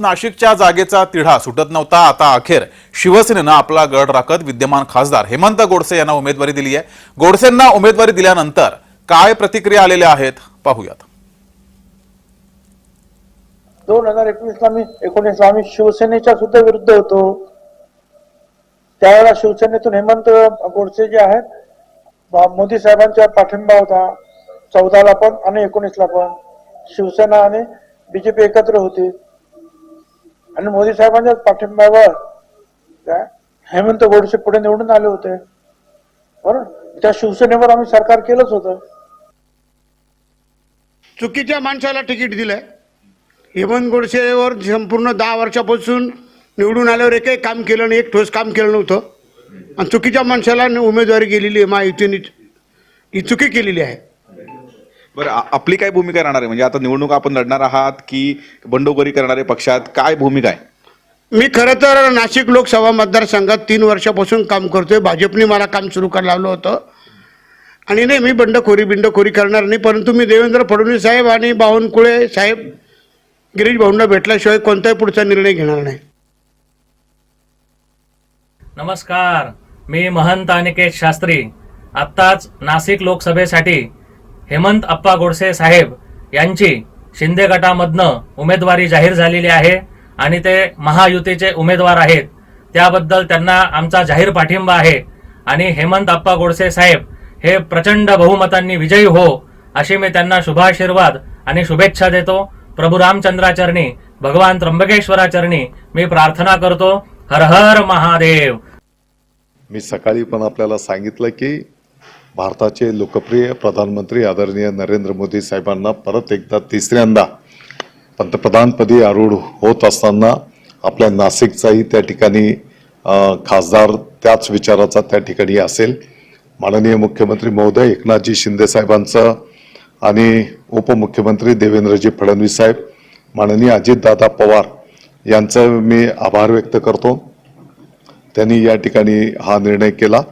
नाशिकच्या जागेचा तिढा सुटत नव्हता. आता अखेर शिवसेनेनं आपला गड राखत विद्यमान खासदार हेमंत गोडसे यांना उमेदवारी दिली आहे गोडसेंना उमेदवारी दिल्यानंतर काय प्रतिक्रिया आलेल्या आहेत? पाहूयात. दोन हजार एकवीसला मी एकोणीसला आम्ही शिवसेनेच्या सुद्धा विरुद्ध होतो. त्यावेळेला शिवसेनेतून हेमंत गोडसे जे आहेत मोदी साहेबांचा पाठिंबा होता. चौदाला पण आणि एकोणीसला पण. शिवसेना आणि बीजेपी एकत्र होती. आणि मोदी साहेबांच्या पाठिंब्यावर काय हेमंत गोडसे पुढे निवडून आले होते. बरोबर? त्या शिवसेनेवर आम्ही सरकार केलंच होतं. चुकीच्या माणसाला तिकीट दिलंय. हेमंत गोडसेवर संपूर्ण दहा वर्षापासून निवडून आल्यावर एकही काम केलं नाही एक ठोस काम केलं नव्हतं. आणि चुकीच्या माणसाला उमेदवारी गेलेली आहे महायुतीने ही चुकी केलेली आहे. बरं आ- आपली काय भूमिका राहणार आहे? म्हणजे आता निवडणूक आपण लढणार आहात की बंडखोरी करणारे पक्षात काय भूमिका आहे? मी खरं तर नाशिक लोकसभा मतदारसंघात तीन वर्षापासून काम करतोय. भाजपने मला काम सुरू करायला लावलं होतं. आणि नाही मी बंडखोरी बिंडखोरी करणार नाही परंतु मी देवेंद्र फडणवीस साहेब आणि बावनकुळे साहेब गिरीश भाऊंना भेटल्याशिवाय कोणताही पुढचा निर्णय घेणार नाही. नमस्कार. मी महंत अनिकेत शास्त्री. आत्ताच नाशिक लोकसभेसाठी हेमंत अप्पा गोडसे साहेब यांची शिंदे गटामधनं उमेदवारी जाहीर झालेली आहे आणि ते महायुतीचे उमेदवार आहेत. त्याबद्दल त्यांना आमचा जाहीर पाठिंबा आहे. आणि हेमंत अप्पा गोडसे साहेब हे प्रचंड बहुमतांनी विजयी हो अशी मी त्यांना शुभाशीर्वाद आणि शुभेच्छा देतो. प्रभू रामचंद्राचरणी भगवान त्र्यंबकेश्वराचरणी मी प्रार्थना करतो. हर हर महादेव. मी सकाळी पण आपल्याला सांगितलं की भारताचे लोकप्रिय प्रधानमंत्री आदरणीय नरेंद्र मोदी साहेबांना परत एकदा तिसऱ्यांदा पंतप्रधानपदी आरूढ होत असताना आपल्या नाशिकचाही त्या ठिकाणी खासदार त्याच विचाराचा त्या ठिकाणी असेल. माननीय मुख्यमंत्री महोदय एकनाथजी शिंदेसाहेबांचं आणि उपमुख्यमंत्री देवेंद्रजी फडणवीस साहेब माननीय अजितदादा पवार यांचं मी आभार व्यक्त करतो. त्यांनी या ठिकाणी हा निर्णय केला.